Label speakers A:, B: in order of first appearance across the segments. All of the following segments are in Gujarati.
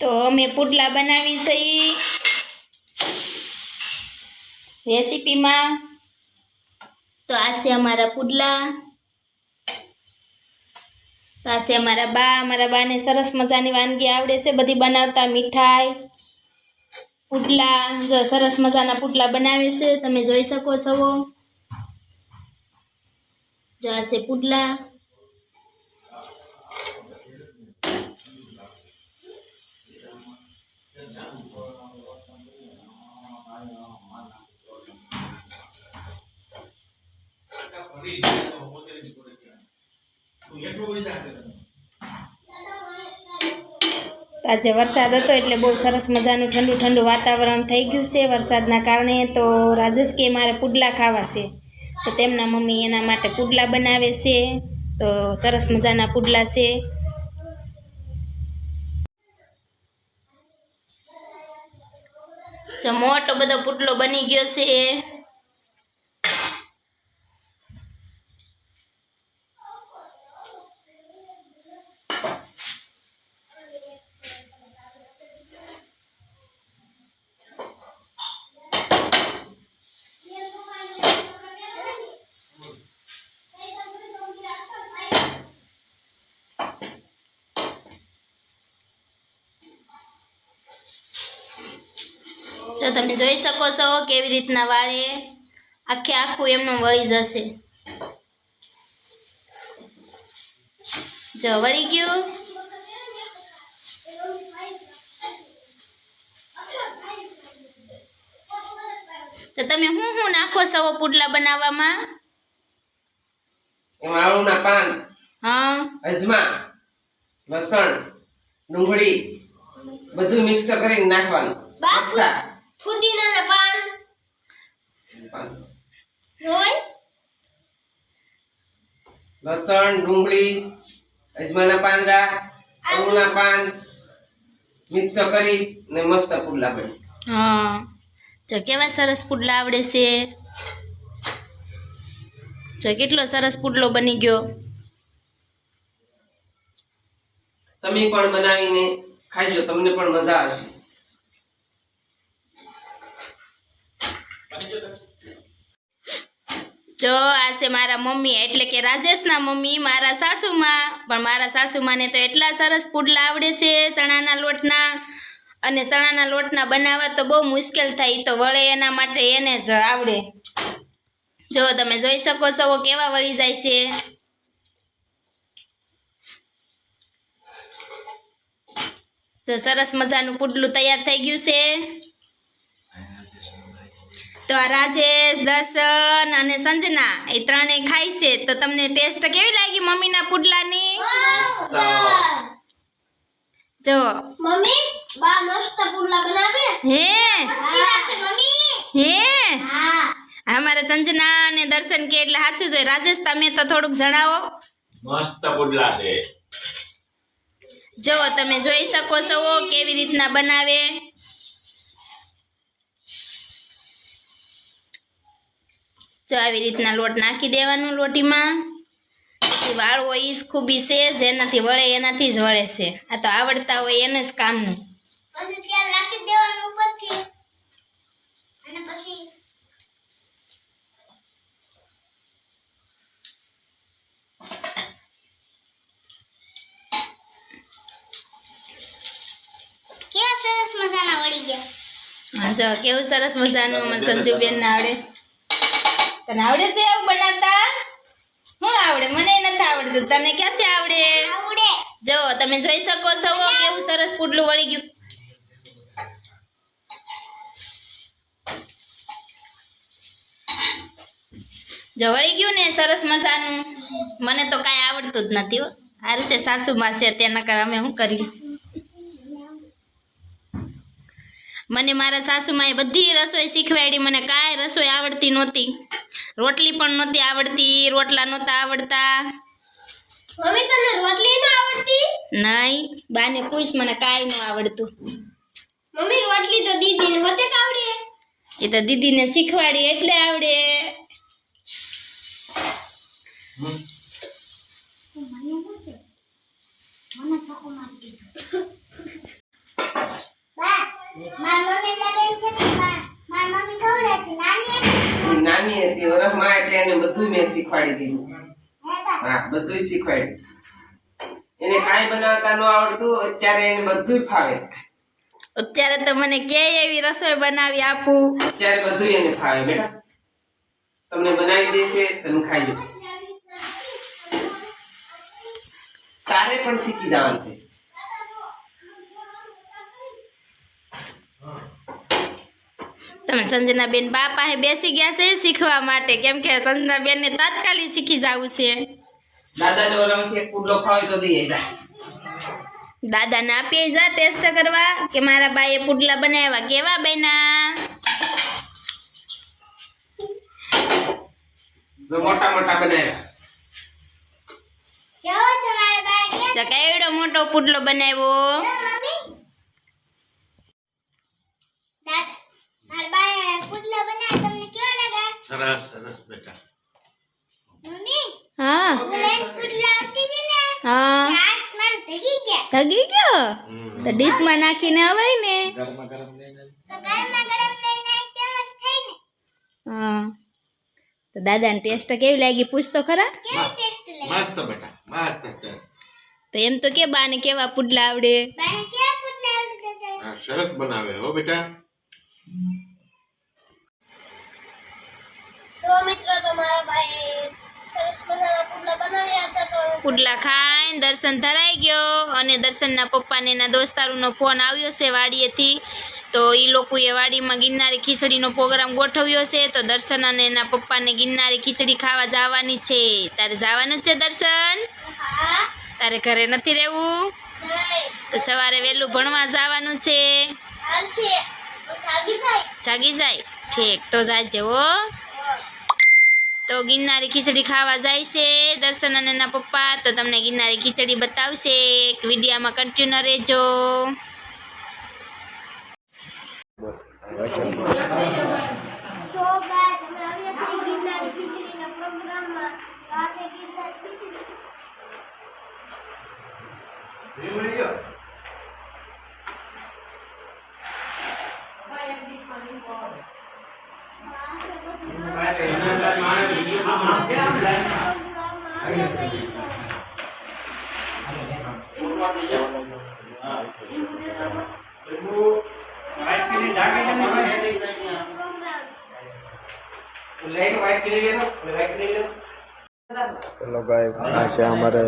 A: તો અમે પુડલા બનાવી છે રેસીપીમાં. તો આ છે અમારા પુડલા. તો આ છે અમારા બા. અમારા બાને સરસ મજાની વાનગી આવડે છે. બધી બનાવતા મીઠાઈ, પુડલા, જો સરસ મજાના પુડલા બનાવે છે. તમે જોઈ શકો છો. જો આ છે પુડલા. આજે વરસાદ હતો એટલે બહુ સરસ મજાનું ઠંડુ ઠંડુ વાતાવરણ થઈ ગયું છે. વરસાદના કારણે તો રાજેશ કે મારે પુડલા ખાવા છે. તો તેમના મમ્મી એના માટે પુડલા બનાવે છે. તો સરસ મજાના પુડલા છે. મોટો બધો પુટલો બની ગયો છે. જો તમે જોઈ શકો છો કેવી રીતના વાળે. આખે આખું એમનું વળી જશે. જો વળી ગયું. તો તમે હું હું નાખો સવો પુડલા બનાવવામાં?
B: એમાં પાન.
A: હા.
B: અજમા લસણ ડુંગળી બધું મિક્સ કરીને નાખવાનું.
C: ફુદીનાના પાન. હોય
B: લસણ ડુંગળી અજમાના પાંદડા આળુના પાન મિક્સ કરી ને મસ્ત પુડલા બને.
A: હા. જો કેવા સરસ પુડલા આવડે છે. જો કેટલો સરસ પુડલો બની ગયો.
B: તમે પણ બનાવીને ખાઈજો તમને પણ મજા આવશે.
A: જો આ છે મારા મમ્મી, એટલે કે રાજેશના મમ્મી, મારા સાસુમાં. પણ મારા સાસુમાને તો એટલા સરસ પુડલા આવડે છે ચણાના લોટના. અને ચણાના લોટના બનાવવા તો બહુ મુશ્કેલ થાય તો વળે એના માટે એને જ આવડે. જો તમે જોઈ શકો છો કેવા વળી જાય છે. જો સરસ મજાનું પુડલું તૈયાર થઈ ગયું છે. તો આ રાજેશ દર્શન અને સંજના એ ત્રણેય ખાય છે. તો તમને ટેસ્ટ કેવી લાગી મમ્મીના પુડલાની? જો.
C: મમ્મી બા મસ્ત પુડલા બનાવે?
A: હે. હે.
C: હા.
A: અમારા સંજના અને દર્શન કે એટલે સાચું છે. રાજેશ તમે તો થોડુંક જણાવો.
D: મસ્ત પુડલા છે.
A: જો તમે જોઈ શકો છો કેવી રીતના બનાવે. જો આવી રીતના લોટ નાખી દેવાનું લોટીમાં. પછી હોય ઈ જ ખૂબી છે જેનાથી વળે એનાથી જ વળે છે. આ તો આવડતા હોય એને જ કામનું.
C: પછી તેલ નાખી દેવાનું ઉપરથી. અને પછી કેવા સરસ મજાના વળી ગયા.
A: હા જો કેવું સરસ મજાનું અમારે સંજુબેન ને આવડે. તને આવડે છે આવું બનાવતા? હું આવડે? મને નથી આવડતું. તને ક્યાંથી આવડે?
C: આવડે.
A: જો તમે જોઈ શકો છો કેવું સરસ પુડલું વળી ગયું. જો વળી ગયું ને સરસ મજાનું. મને તો કાંઈ આવડતું જ નથી હો. સારું છે સાસુમાં છે તેના કર અમે શું કરીએ? મને મારા સાસુમાએ બધી રસોઈ શીખવાડી મને કાંઈ રસોઈ આવડતી નહોતી. રોટલી પણ નહોતી આવડતી રોટલા નહોતા આવડતા.
C: મમ્મી તને રોટલી ન આવડતી?
A: નહીં બાને પૂછ મને કાંઈ ન આવડતું.
C: મમ્મી રોટલી તો દીદીને હોતે આવડે.
A: એ તો દીદીને શીખવાડી એટલે આવડે.
B: નાની હતી વરસમાં એટલે એને બધું મેં શીખવાડી દીધું. હા બધું શીખવાડ્યું. એને કાંઈ બનાવતા ન આવડતું અત્યારે એને બધું ફાવે. છે
A: અત્યારે તો મને કે એવી રસોઈ બનાવી આપું.
B: અત્યારે બધું એને ફાવે બેટા. તમને બનાવી દેશે તમે ખાઈ લો. તારે પણ શીખી જવાનું છે.
A: તમે સંજનાબેન બા પાસે બેસી ગયા છે શીખવા માટે. કેમ કે સંજનાબેનને તાત્કાલિક શીખી જવું છે.
B: દાદાને ઓલામાંથી એક પુડલો ખાવાય તો દઈએ જા
A: દાદાને આપીએ જા ટેસ્ટ કરવા કે મારા બાએ પુડલા બનાવ્યા. કેવા બેના
B: જો મોટા મોટા બનાવ્યા.
A: કેવડો મોટો પુડલો બનાવ્યો
C: મમ્મી દાદ મારા બાય પુડલા બનાવ્યા તમને કેવા લાગા
D: સરસ સરસ બેટા
C: મમ્મી
A: હા
C: ઓલા પુડલા આવતી હતી ને
A: હા
C: હાથ માર ધગી ગયા
A: થગી ગયો તો ડીશમાં નાખીને અવાય ને
C: તો ગરમા ગરમ લઈને તેમ જ ખાઈને
A: હા તો દાદાને ટેસ્ટ કેવી લાગી પૂછતો ખરા
C: કેવી ટેસ્ટ લાગી
D: મસ્ત બેટા મસ્ત
A: તો એમ તો કે બાને કેવા પુડલા આવડે
C: બાય કેવા પુડલા આવતી હતા
D: હા, સરસ બનાવે હો બેટા
C: તો મિત્રો તમારા બાય સરસ મજાના પુડલા
A: ખાઈને દર્શન ધરાઈ ગયો અને દર્શનના પપ્પાને એના દોસ્તારોનો ફોન આવ્યો છે વાડીએથી. તો એ લોકોએ વાડીમાં ગિરનારી ખીચડીનો પ્રોગ્રામ ગોઠવ્યો છે. તો દર્શન અને એના પપ્પાને ગિરનારી ખીચડી ખાવા જવાની છે. તારે જવાનું છે દર્શન? તારે ઘરે નથી રહેવું? તો સવારે વહેલું ભણવા જવાનું છે. જાગી જાય. ઠીક. તો જાજે હો. તો ગિરનારી ખીચડી ખાવા જાય છે દર્શન અને એના પપ્પા. તો તમને ગિરનારી ખીચડી બતાવશે. એક વિડીયામાં કન્ટિન્યુ રહેજો.
C: પ્રોગ્રામમાં તો આ છે ગિરનારી ખીચડી
B: લાઈટ વાઈટ કરી લેજો વાઈટ કરી લો
E: ચલો ગાઈસ આ છે અમારે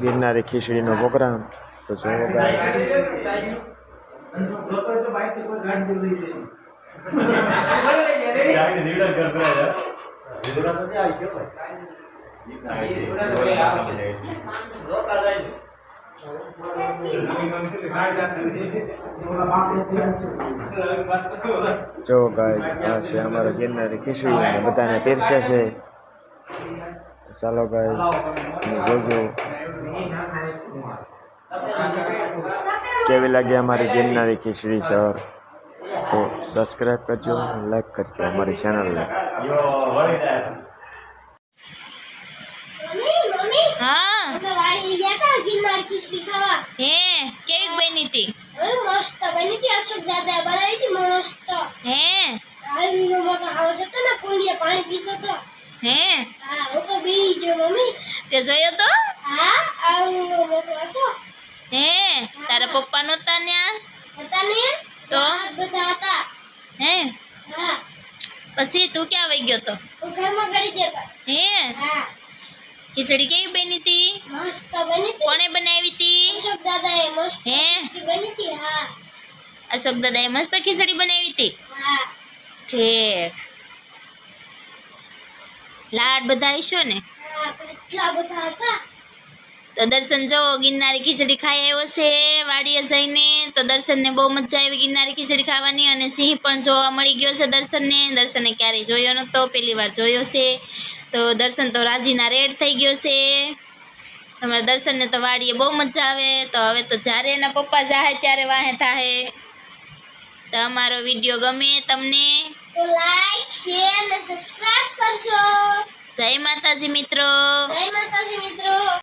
E: ગિરનારી ખીચડીનો પ્રોગ્રામ તો જોવો ગાઈસ જો ગાય આ છે અમારે ગિરનારી ખીચડી અને બધાને પીરસે છે. ચાલો ગાય જોજો. કેવી લાગી અમારી ગિરનારી ખીચડી સર તો સબસ્ક્રાઈબ કરજો લાઈક કરજો અમારી ચેનલને
C: મમ્મી મમ્મી
A: હા
C: અમે વાડી ગયા હતા ગિરનાર ખીચડી ખાવા.
A: હે કેવી બની હતી
C: હવે મસ્ત બની હતી અશોક દાદા બનાવી હતી મસ્ત.
A: હે?
C: આવીનો મોટો હાઉસ હતો ને કુંડીએ પાણી પીતો હતો.
A: હે?
C: હા હું તો બી ગયો મમ્મી.
A: તે જોયો તો?
C: હા આવીનો મોટો હતો.
A: હે તારા પપ્પા નહોતા ત્યાં
C: હતા ને?
A: તો?
C: બધા હતા.
A: હે?
C: હા.
A: પછી તું ક્યાં વહી ગયો તો?
C: હું ઘરમાં ગળી હતો
A: હે?
C: હા.
A: ખીચડી કેવી બની હતી
C: મસ્ત બની
A: કોણે બનાવી હતી
C: અશોક દાદાએ મસ્ત
A: હે?
C: બની હતી હા.
A: અશોક દાદાએ મસ્ત ખીચડી બનાવી હતી
C: હા.
A: ઠીક. લાડ બધા આવીશો ને?
C: કેટલા બધા હતા.
A: તો દર્શન જો ગિરનારી ખીચડી ખાઈ આવ્યો છે વાડીએ જઈને. તો દર્શનને બહુ મજા આવી ગિરનારી ખીચડી ખાવાની અને સિંહ પણ જોવા મળી ગયો છે દર્શનને. દર્શને ક્યારેય જોયો નહોતો પહેલી વાર જોયો છે. તો દર્શન તો રાજીના રેડ થઈ ગયો છે. તમારા દર્શનને તો વાડીએ બહુ મજા આવે. તો હવે તો જ્યારે એના પપ્પા જાહે ત્યારે વાહે થાહે. તો અમારો વીડિયો ગમે તમને.
C: તો લાઈક શેર અને સબસ્ક્રાઇબ કરજો.
A: જય માતાજી મિત્રો.
C: જય માતા